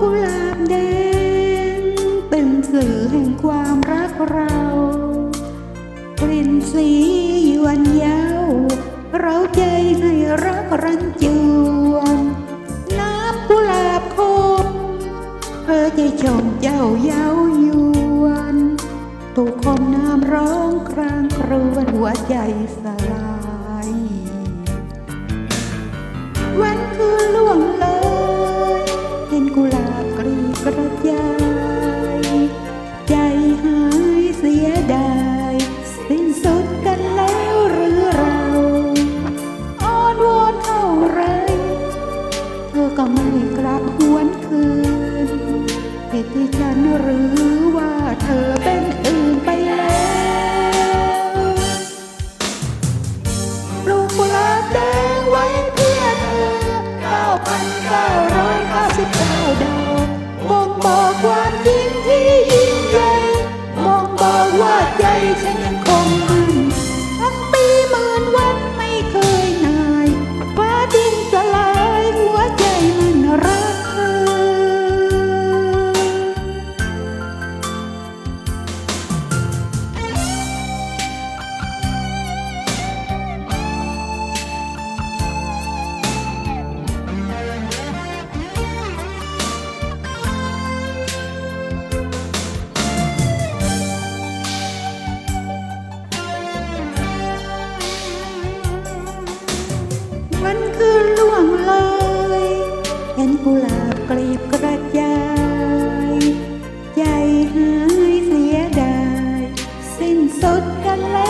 กุหลาบแดงเป็นสื่อแห่งความรักเรา กลิ่นสียวนย้าเราใจให้รักรันจวนน้ำกุหลาบคมเธอใจชมเจ้าเย้ายวนตุกคมน้ำร้องครางครวญหัวใจสลายวัน ว่าใจฉันยัง็นกุหลาบกลีบกระจายใจหายเสียดาย สิ้นสุดกันแล้ว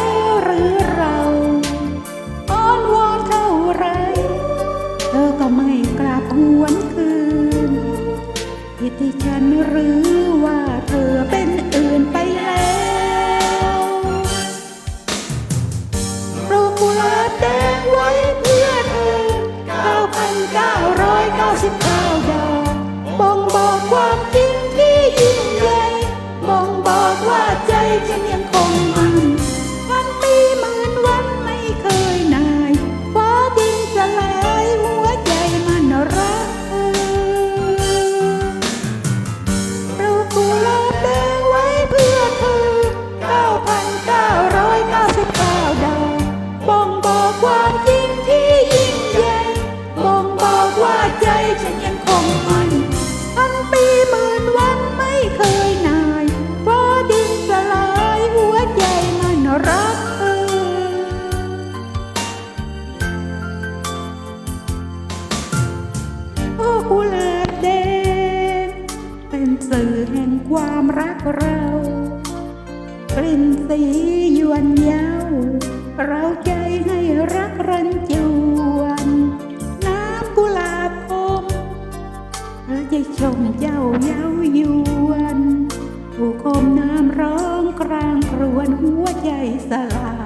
บ่งบอกความจริง สียวนเยาวเราใจให้รักรันจวน น้ำกุหลาบอมเราจะชมเจ้าเยาวยวนผู้คมน้ำร้องกลางครวนหัวใจสลาย